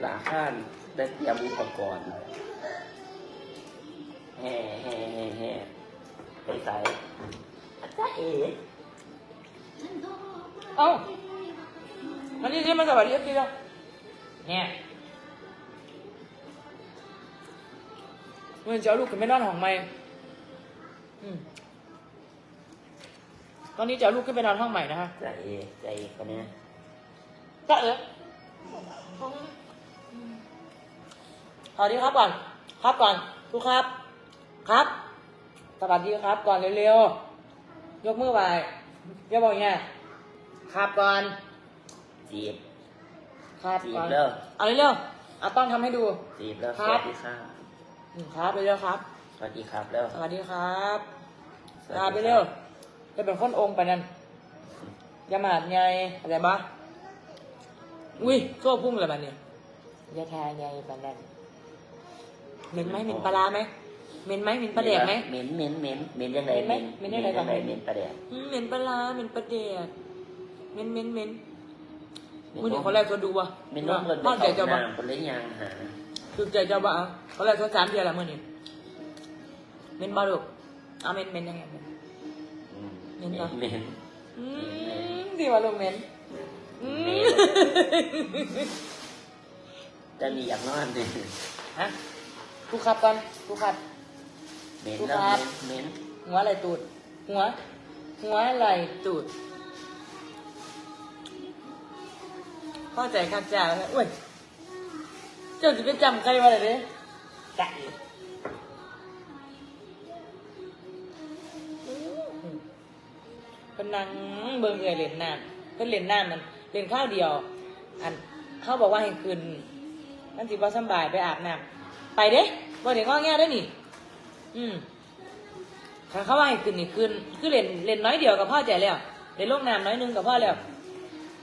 หลาข้านได้เตรียมอุปกรณ์แห่แห่แห่แห่ไปใส่อาจารย์เอ๋เอ้าอันนี้ที่มาสวัสดีเอฟซีแล้วเนี่ยมันจะเอาลูกขึ้นไปนอนห้องไหมอืมตอนนี้จะเอาลูกขึ้นไปนอนห้องใหม่นะฮะอาจารย์เอ๋ใจคนเนี้ยก็เออ สวัสดีครับก่อน ครับก่อนทุกครับ ครับ สวัสดีครับก่อนเร็วๆ ยกมือไหวอย่าบอกอย่างเงี้ยครับก่อนจีบครับจีก่บอนเร็วเอาเร็วๆเอาต้องทำให้ดู จีบแล้วคสรับ วัสดีครับอืมครับเร็วๆครับ สวัสดีครับเร็วสวัสดีครับสวัสลาดีไปเร็วจะเป็นคนองค์ไปนั่นอยามาดไงอะไรบ้าอุ้ยโซ่พุ่งเลยมันเนี่ยอยาแทไงปานนั่น เหม็นไหมเหม็นปลาร้าไหมเหม็นไหมเหม็นปลาแดกไหม เหม็นเหม็นเหม็นเหม็นยังไงเหม็นไหมเหม็นยังไงก่อน เหม็นปลาแดกอืมเหม็นปลาร้าเหม็นปลาแดกเหม็นเหม็นเหม็นมือนี่คนแรกก็ดูวะเหม็นน้องเงินพ่อใจเจ้าบ้าน้ำคนเล่นยางหาคือใจเจ้าบ้าคนแรกก็สามเทียละมือนี่เหม็นบ้าลูกเอาเหม็นเหม็นยังไงเหม็นอืมเหม็นเหรอเหม็นอืมดีว่าลูกเหม็นอืมเหม็นจะมีอยากนอนดิฮะทุ กครับก่อนทุกครับ เหม็นลูกแล้วครับเหม็นหัวไหลตูด หัว หัวไหลตูดเข้าใจข้าจ้าแล้วนะอุ้ย เจ้าจะไปจำใครมาเลยเด้ไก่เป็นนางเบิ่งเอ่ยเล่นน้ำเพิ่นเล่นน้ำมันเล่นข้าวเดียว อันเขาบอกว่าให้คืนนั่นสิว่าสำบายไปอาบน้ำ ไปเด้บ่เด็กง้อแง่ได้อนี่ อืมถ้าเขาว่าให้ขึ้นนี่ขึ้นคือเล่นเล่นน้อยเดียวกับพ่อใจแล้วเล่นลงน้ำน้อยหนึงกับพ่อแล้ว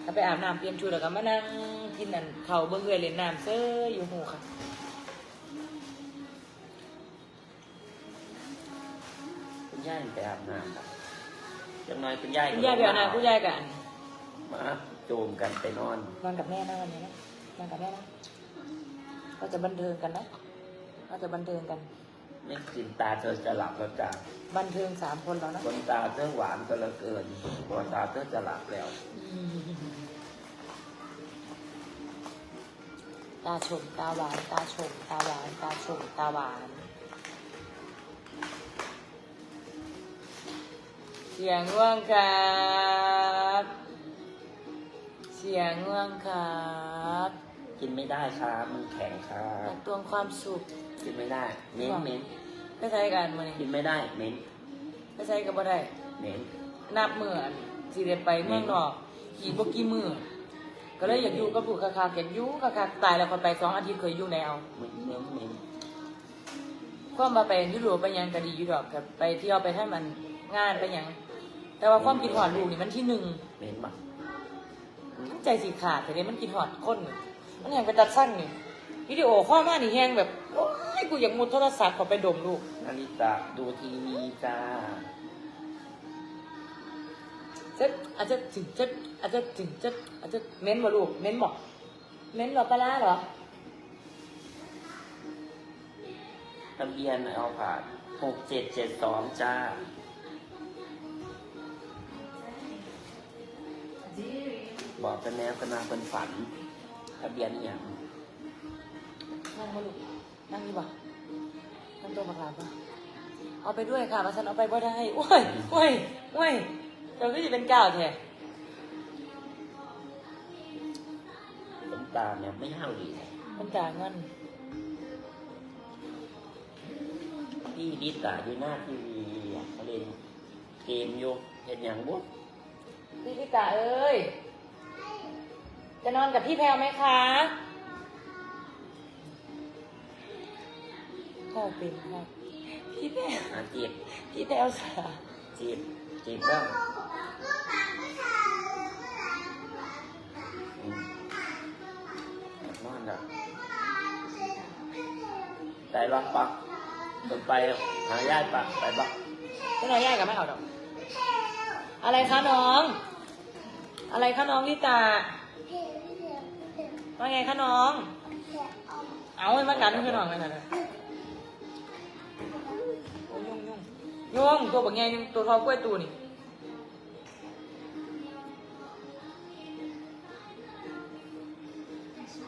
ถ้าไปอาบน้ำเปลี่ยนชุดแล้วก็มานั่งกินนั่นเขาวเบิ่งเอยเล่นน้ำเซ้ออยู่หูค่ะคุณย่ายไปอาบน้ำครับจังน้อยคุณย่ายคุณยายไปอาบน้ำคุณยายกันมาโจมกันไปนอนนอนกับแม่นะวันนี้นะนอนกับแม่นะเราจะบันเทิงกันนะ เราจะบันเทิงกัน ไม่กินตาเธอจะหลับแล้วจ้ะบันเทิงสามคนแล้วนะคนตาเธอหวานก็เหลือเกินพอตาเธอจะหลับแล้วอืมตาชมตาหวานตาชมตาหวานตาชมตาหวานเสียงง่วงครับ เสียงง่วงครับ กินไม่ได้ครับมันแข็งครัอยาบกตวงความสุขกินไม่ได้เหม็นเหม็นไปใช้กันมากิเนี่นไม่ได้เหม็นไปใช้กันบ่ได้เหม็นนับมืออันสิได้ไปเมืองนอกอีกบ่กี่มือก็เลยอยากอยู่กับผู้คักๆอยากอยู่คักๆตายแล้วคนไปสองอาทิตย์เคยอยู่แนวเหม็นเหม็นเหม็นความมาไปยุโรปไปหยังก็ดีอยู่ดอกกับไปเที่ยวไปให้มันงานไปหยังแต่ว่าความกินหอดลูกนี่มันที่หนึ่งเหม็นปะมันใจสีขาดแต่เนี่ยมันกินหอดคนนี่ มันแหงไปตัดสั้นนี่วิดีโอข้อมานี่แหงแบบโอ้ยกูอยากมุดโทรศัพท์เขอไปดมลูกนาริตะดูทีวีจ้าเจ็ดอาจจะถึงเจ็ดอาจจะถึงเจ็ดอาจจะเม้นบ่ลูกเม้นบอกเม้นเหรอปลาร้าเหรอทะเบียนเอาผ่านหกเจ็ดเจ็ดสองจ้าบอกกันแนวกันมาเป็นฝัน ทะเบียนอหย่างนั่งมาลูกนั่งดีบ่นั่งตัวประกาศป่ะเอาไปด้วยค่ะมาฉันเอาไปบ่ได้โอ้ยโอ้ยโอ้ยเจ้าก็จะเป็นก้าวแท้ขนตาเนี่ยไม่ห้าวดีเลยมันจ่ายเงินพี่ดิตาอยู่หน้าทีวีอะเขาเล่นเกมอยู่เห็นอย่างบุ๊พี่พิตาเอ้ย จะนอนกับพี่แพลวไหมคะพ่อเป็นครับพี่แพลวอาจีบพี่แพลวค่ะจีบจีบบ้างอืมนอนละได้รอบปะคนไปหาญาติปะไปปะจะนอนแยกกับไม่เอาดอกอะไรคะน้อง อะไรคะน้องลิตา ว่าไงคะน้อง เอาให้มันกันขึ้นหน่อยนั่นน่ะโอ้ยยุ่งยุ่งยุ่งตัวบักแงยุ่งตัวทอกล้วยตูนี่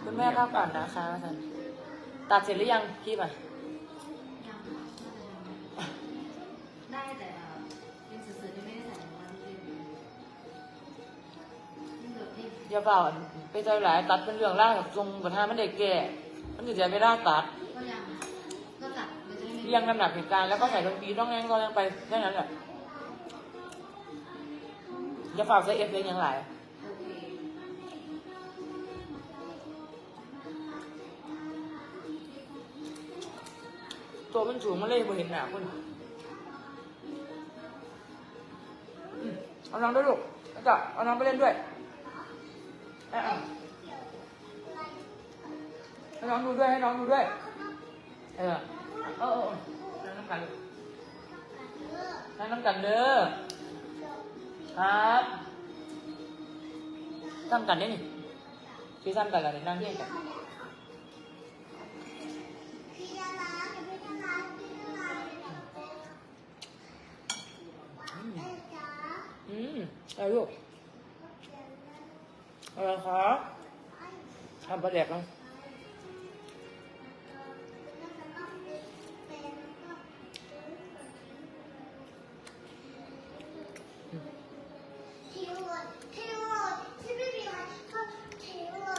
คุณแม่ข้าวก่อนนะคะอาจารย์ตัดเสร็จหรือยังคลิปอะ อย่าเปล่าไปใจหลายตัดเป็นเรื่องล่าวกับทรงปัญหามันเด็กแก่มันจะเสียเวลาตัดก็ยังก็ตัดมันจะได้ไม่เรียงลำดับเหตุการณ์แล้วก็ใส่ดนตรีต้องแน่งก็ยังไปแค่นั้นแหละอย่าฝากใส่เอฟเองอย่างไรโอเคตัวมันสูงมันเลยบ่เห็นหน้าคนอืมเอาน้องด้วยลูกแล้วก็เอาน้องไปเล่นด้วย เอาเอาให้น้องดูด้วยให้น้องดูด้วย เออเออเออเออนั่งน้ำกันลูกนั่งน้ำกันเด้อครับซ้ำกันได้นี่ชื่อซ้ำกันแล้วนี่นั่งเที่ยงกันอืมอะไรลูก อะไรคะทำปลาแดกมั้ง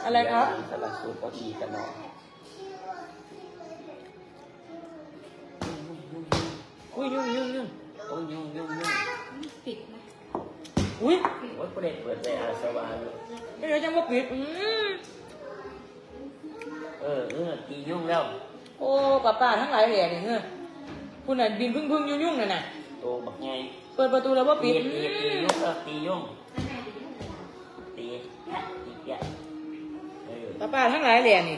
อะไรครับสลัดสูตรก็ดีกันเนาะอุ้ยยุ่งยุ่งยุ่งโอ้ยยุ่งยุ่งยุ่งปิดไหมอุ้ยโอ้ยประเด็นเปิดใจอาสวาเลย ไม่รู้จังว่าปิดอืมเออเออตียุ่งแล้ว โอ้ป้าป้าทั้งหลายแหล่นี่เฮ้ยคุณน่ะบินพึ่งพึ่งยุ่งยุ่งน่ะน่ะโตบักไงเปิดประตูแล้วว่าตีปิดตีอืตีมยุ่งก็ตียุ่งแล้วแม่ดีที่ไหนตีแยะตีแยะเออป้าป้าทั้งหลายแหล่นี่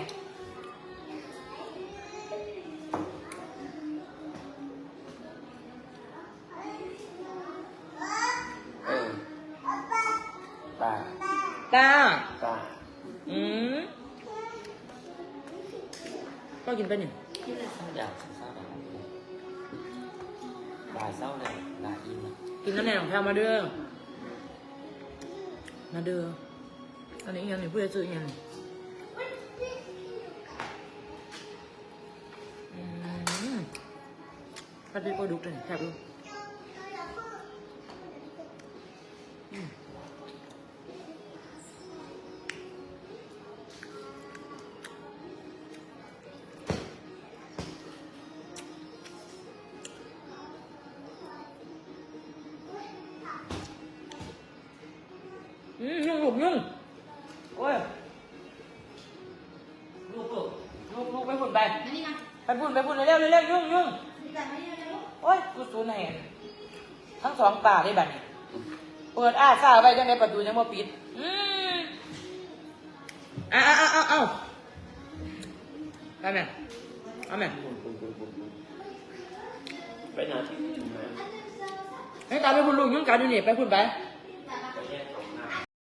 ตาตาอืมก็กินไปหนึ่งที่ไหนอยากเศร้าดาดาเศร้าเลยดาอินกินน้ำแหนของแพรมาเด้อ มาเด้อ อันนี้อีกอย่างหนึ่งเพื่อซื้ออีกอย่างหนึ่งอืมผัดพริกปลาดุกเลยแซ่บลูก อืมยุ่งลูกยุ่งโอ้ยลูกลูกลูกลูกไปพุ่นไปนั่นนี่นะไปพุ่นไปพุ่นเร็วๆเร็วๆยุ่งยุ่งนี่แต่ไม่ได้แล้วโอ้ยกูสูญเห็นทั้งสองป่าได้บัดนี้เปิดอ้าซ่าไว้จังในประตูยังบ่ปิด อืมเอ้าเอ้าเอ้าเอ้าไปแม่เอาแม่บุญบุญบุญบุญบุญไปไหนที่ไหนให้ตามไปพุ่นลูกยุ่งกันอยู่นี่ไปพุ่นไปไ